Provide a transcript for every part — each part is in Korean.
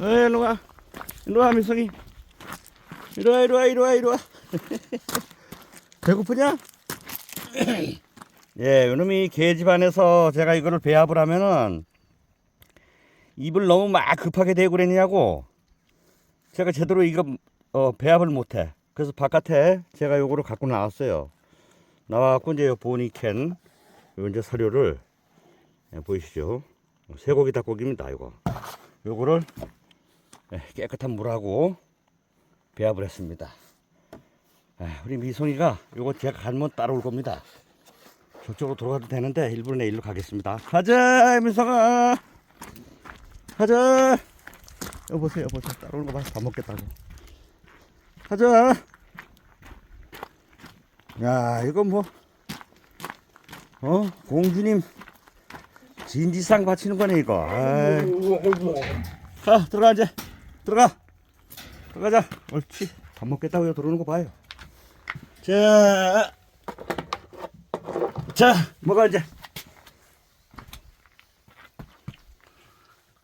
어, 일로 와. 일로 와, 민성이. 이리 와, 이리 와, 이리 와, 이리 와. 배고프냐? 예, 요놈이 개 집 안에서 제가 이거를 배합을 하면은 입을 너무 막 급하게 대고 그랬냐고 제가 제대로 이거 어, 배합을 못해. 그래서 바깥에 제가 요거를 갖고 나왔어요. 나와갖고 이제 요 보니캔 요 이제 사료를 예, 보이시죠? 쇠고기 닭고기입니다. 이거 요거를 예, 깨끗한 물하고 배합을 했습니다. 예, 우리 미송이가 요거 제가 가면 따라올 겁니다. 저쪽으로 돌아가도 되는데 일부러 내 일로 가겠습니다. 가자, 민성아. 가자. 여보세요, 여보세요. 따라오는 거 봐. 밥 먹겠다고. 가자. 야, 이거 뭐, 어, 공주님 진지상 바치는 거네, 이거. 아이. 가, 들어가, 이제. 들어가. 들어가자. 옳지. 밥 먹겠다고 여기 들어오는 거 봐요. 자. 자, 먹어, 이제.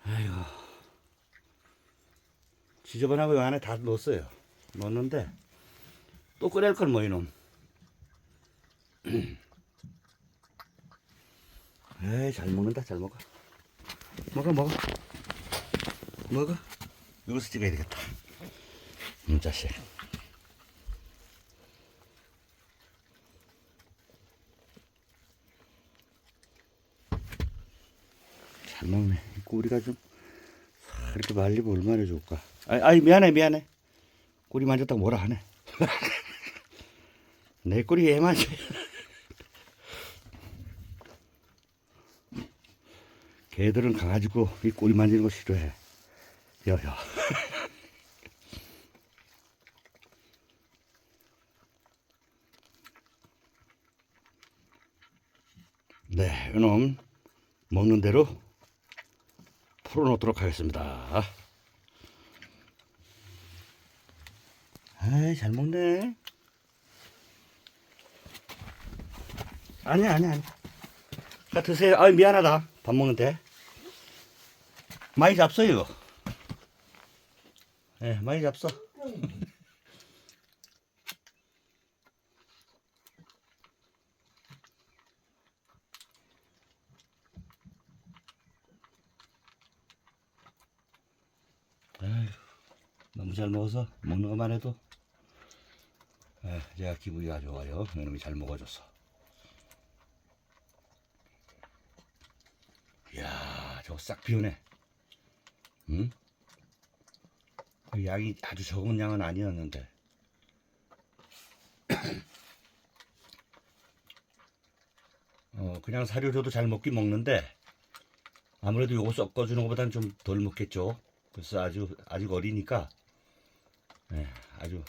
아이고. 지저분하고 이 안에 다 넣었어요. 넣었는데, 또 끓일 걸, 뭐, 이놈. 에이, 잘 먹는다, 잘 먹어. 먹어, 먹어. 먹어. 여기서 찍어야 되겠다. 이 자식. 잘 먹네. 이 꼬리가 좀싹 이렇게 말리고 얼마나 좋을까. 아이, 아이 미안해, 미안해. 꼬리 만졌다고 뭐라 하네. 내 꼬리 얘 만져. 개들은 강아지고 이 꼬리 만지는 거 싫어해. 여여. 네, 이놈 먹는 대로 풀어놓도록 하겠습니다. 아이, 잘 먹네. 아니야, 아니야, 아니야. 자, 드세요. 아이, 미안하다. 밥 먹는데. 많이 잡숴요. 예, 네, 많이 잡숴. 너무 잘 먹어서 먹는 것만 해도 에, 제가 기분이 아주 좋아요. 이놈이 잘 먹어줘서. 이야, 저거 싹 비우네. 응? 그 양이 아주 적은 양은 아니었는데. 어, 그냥 사료 줘도 잘 먹긴 먹는데, 아무래도 요거 섞어주는 것보다는 좀덜 먹겠죠. 그래서 아주, 아직 어리니까, 예, 아주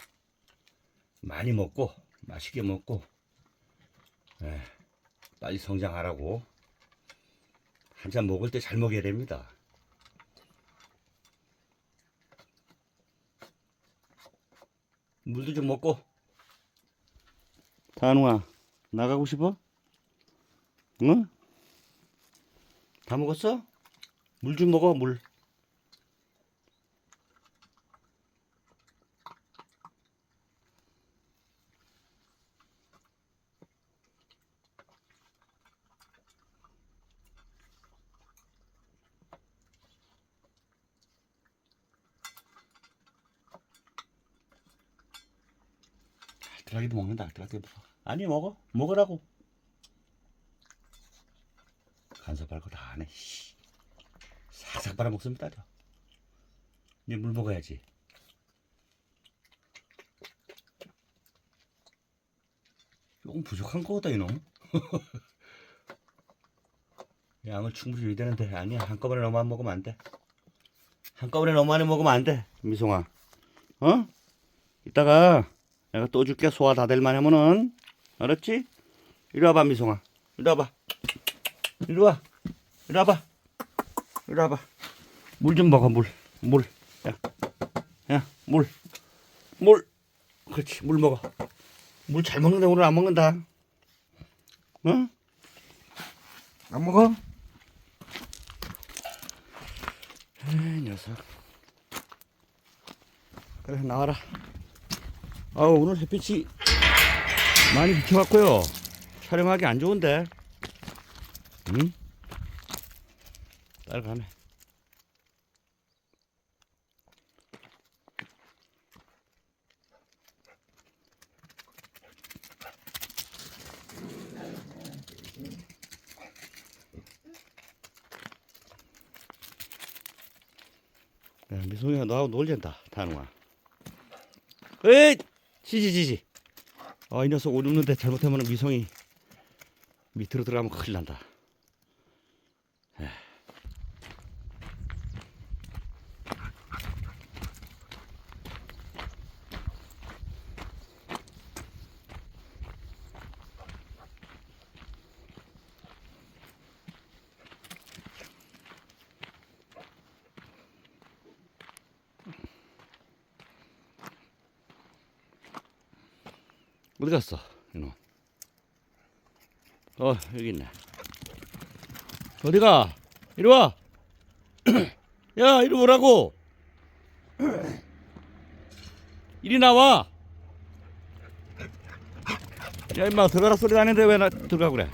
많이 먹고, 맛있게 먹고, 예, 빨리 성장하라고. 한참 먹을 때 잘 먹여야 됩니다. 물도 좀 먹고. 다누아, 나가고 싶어? 응? 다 먹었어? 물 좀 먹어, 물. 드라기도 먹는다. 드라기 먹어. 아니 먹어. 먹으라고. 간섭할 거다 하네. 씨. 싹싹 빨아 먹습니다. 저. 이제 물 먹어야지. 조금 부족한 거다 이놈. 양을 충분히 줘야 되는데 아니야 한꺼번에 너무 안 먹으면 안 돼. 한꺼번에 너무 많이 먹으면 안 돼. 미송아. 어? 이따가 내가 또 줄게. 소화 다 될 만 하면은. 알았지? 이리 와봐 미송아. 이리 와봐. 이리 와. 이리 와봐. 이리 와봐. 물 좀 먹어 물물야야물물. 그렇지 물 먹어. 물 잘 먹는데 오늘 안 먹는다. 응? 안 먹어? 에이 녀석. 그래 나와라. 아 오늘 햇빛이 많이 비켜갖고요. 촬영하기 안 좋은데. 응? 따라가네. 야, 미송이가 너하고 놀잔다, 타누아. 에이! 지지, 지지. 아, 이 녀석 오르는데 잘못하면 미송이 밑으로 들어가면 큰일 난다. 어디 갔어, 이놈? 어, 여기 있네. 어디 가? 이리 와! 야, 이리 오라고! 이리 나와! 야, 임마, 들어가라 소리 나는데 왜 나 들어가 그래?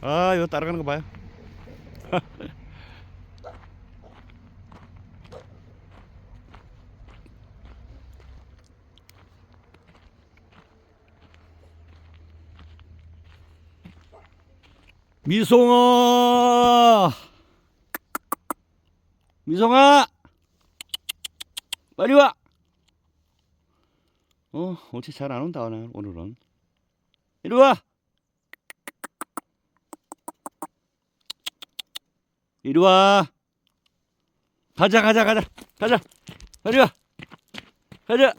아, 이거 따라가는 거 봐요. 미송아! 미송아! 빨리 와! 어, 어째 잘안 온다, 오늘, 오늘은. 이리 와! 이리 와! 가자, 가자, 가자, 가자! 빨리 와! 가자!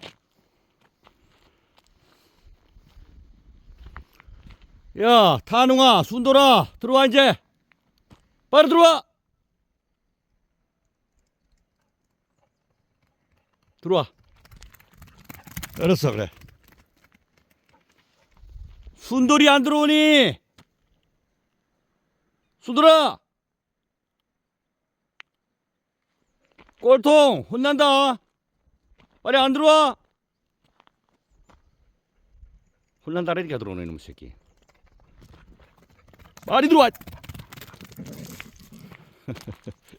야, 타능아, 순돌아, 들어와 이제. 빨리 들어와. 들어와. 알았어, 그래. 순돌이 안 들어오니? 순돌아. 꼴통 혼난다. 빨리 안 들어와. 혼난다라니까 들어오네 이놈 새끼. 빨리 들어와.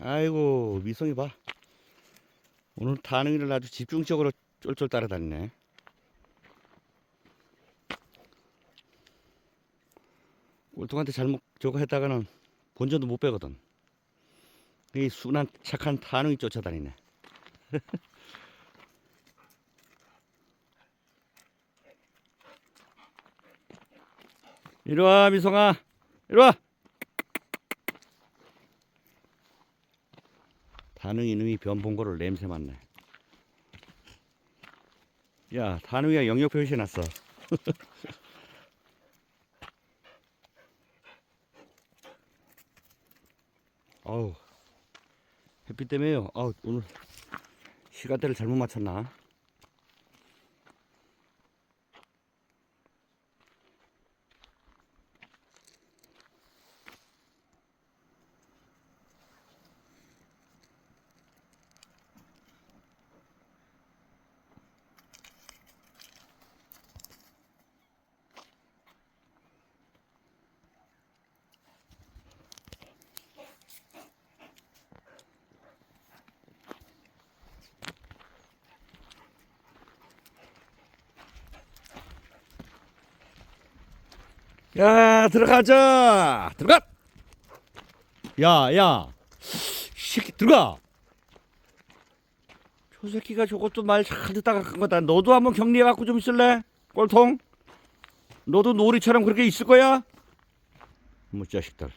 아이고 미성이 봐. 오늘 타능이를 아주 집중적으로 쫄쫄 따라다니네. 꼴통한테 잘못 저거 했다가는 본전도 못 빼거든. 이 순한 착한 타능이 쫓아다니네. 이리 와 미성아. 이리 와. 다능이 이놈이 변본 거를 냄새 맡네. 야 다능이가 영역 표시 해놨어. 어우 햇빛 때문에요. 아우 오늘 시간대를 잘못 맞췄나 야 들어가자. 들어가. 야야. 새끼 들어가. 저 새끼가 저것도 말 잘 듣다가 간 거다. 너도 한번 격리해 갖고 좀 있을래? 꼴통? 너도 놀이처럼 그렇게 있을 거야? 뭐 자식들.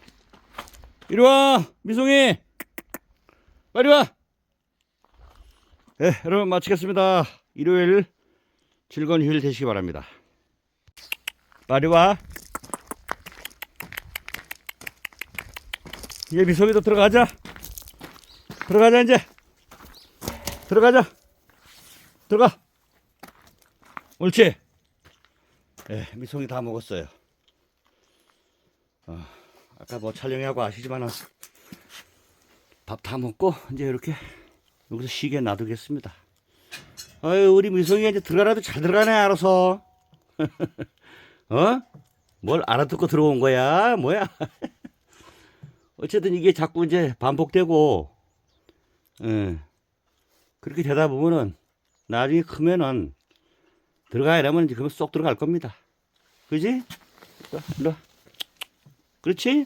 이리 와 미송이. 빨리 와. 네, 여러분 마치겠습니다. 일요일 즐거운 휴일 되시기 바랍니다. 빨리 와 이제 미소기도 들어가자. 들어가자 이제. 들어가자. 들어가. 옳지. 예, 미송이 다 먹었어요. 아, 아까 뭐 촬영하고 아시지만은 밥다 먹고 이제 이렇게 여기서 쉬게 놔두겠습니다. 아유 우리 미성이가 이제 들어가라도 잘 들어가네 알아서. 어? 뭘 알아듣고 들어온 거야? 뭐야? 어쨌든 이게 자꾸 이제 반복되고, 예. 그렇게 되다 보면은 나중에 크면은 들어가야 되면 이제 그러면 쏙 들어갈 겁니다. 그지? 그렇지?